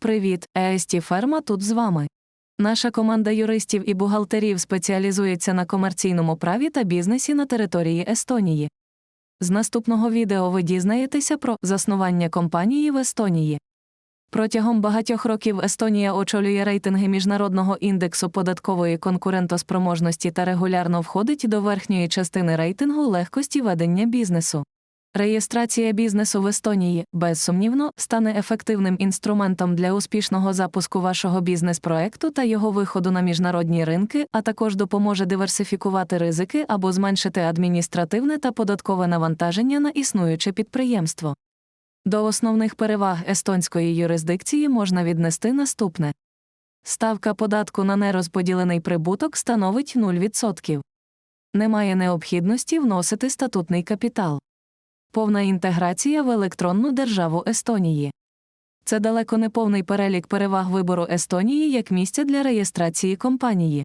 Привіт, ЕСТі Ферма тут з вами. Наша команда юристів і бухгалтерів спеціалізується на комерційному праві та бізнесі на території Естонії. З наступного відео ви дізнаєтеся про заснування компанії в Естонії. Протягом багатьох років Естонія очолює рейтинги міжнародного індексу податкової конкурентоспроможності та регулярно входить до верхньої частини рейтингу легкості ведення бізнесу. Реєстрація бізнесу в Естонії, безсумнівно, стане ефективним інструментом для успішного запуску вашого бізнес-проекту та його виходу на міжнародні ринки, а також допоможе диверсифікувати ризики або зменшити адміністративне та податкове навантаження на існуюче підприємство. До основних переваг естонської юрисдикції можна віднести наступне. Ставка податку на нерозподілений прибуток становить 0%. Немає необхідності вносити статутний капітал. Повна інтеграція в електронну державу Естонії. Це далеко не повний перелік переваг вибору Естонії як місця для реєстрації компанії.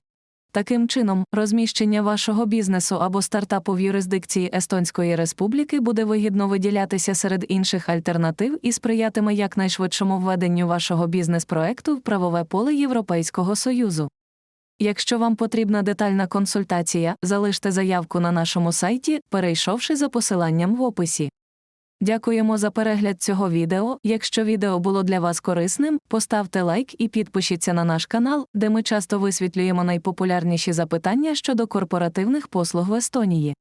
Таким чином, розміщення вашого бізнесу або стартапу в юрисдикції Естонської Республіки буде вигідно виділятися серед інших альтернатив і сприятиме якнайшвидшому введенню вашого бізнес-проекту в правове поле Європейського Союзу. Якщо вам потрібна детальна консультація, залиште заявку на нашому сайті, перейшовши за посиланням в описі. Дякуємо за перегляд цього відео. Якщо відео було для вас корисним, поставте лайк і підпишіться на наш канал, де ми часто висвітлюємо найпопулярніші запитання щодо корпоративних послуг в Естонії.